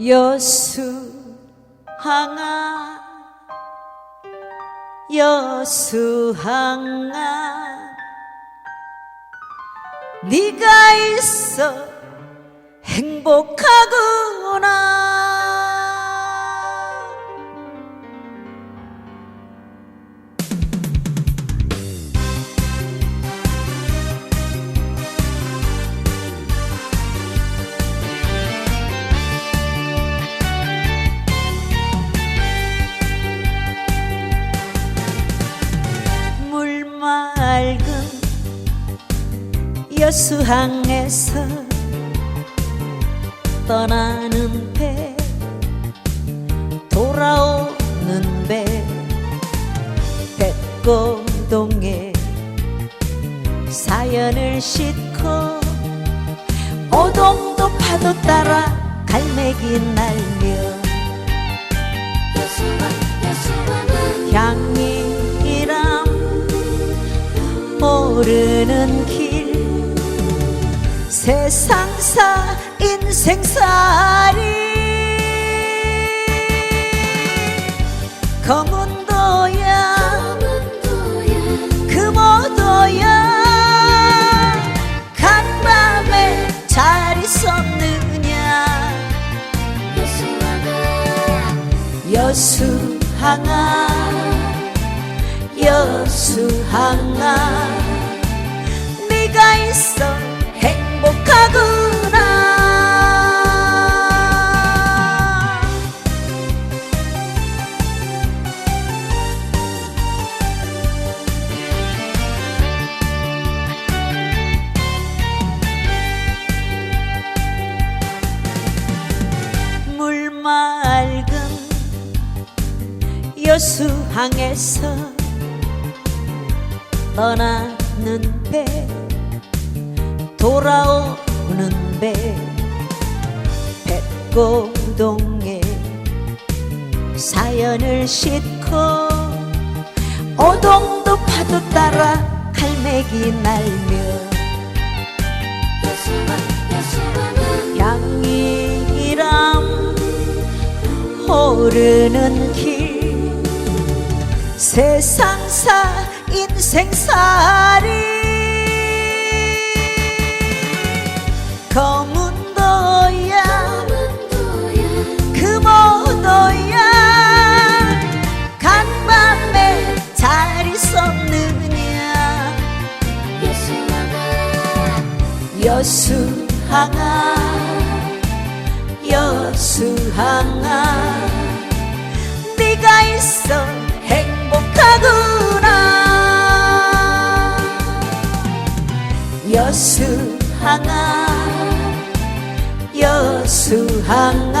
여수항아 여수항아. 네가 있어 행복하 여수항에서 떠나는 배 돌아오는 배 백고동에 사연을 싣고 오동도 파도 따라 갈매기 날며 향이람 모르는 길 세상사 인생살이 검은 도야 금오도야. 간밤에 잘 있었느냐? 여수항아 여수항아 네가 있어 여수항에서 떠나는 배 돌아오는 배 백고동에 사연을 싣고 오동도 파도 따라 갈매기 날며 향이람 오르는 길 세상사 인생살이 검은 도야. 금오도야. 간밤에 잘 있었느냐. 여수항아 여수항아 네가 여수항아 여수항아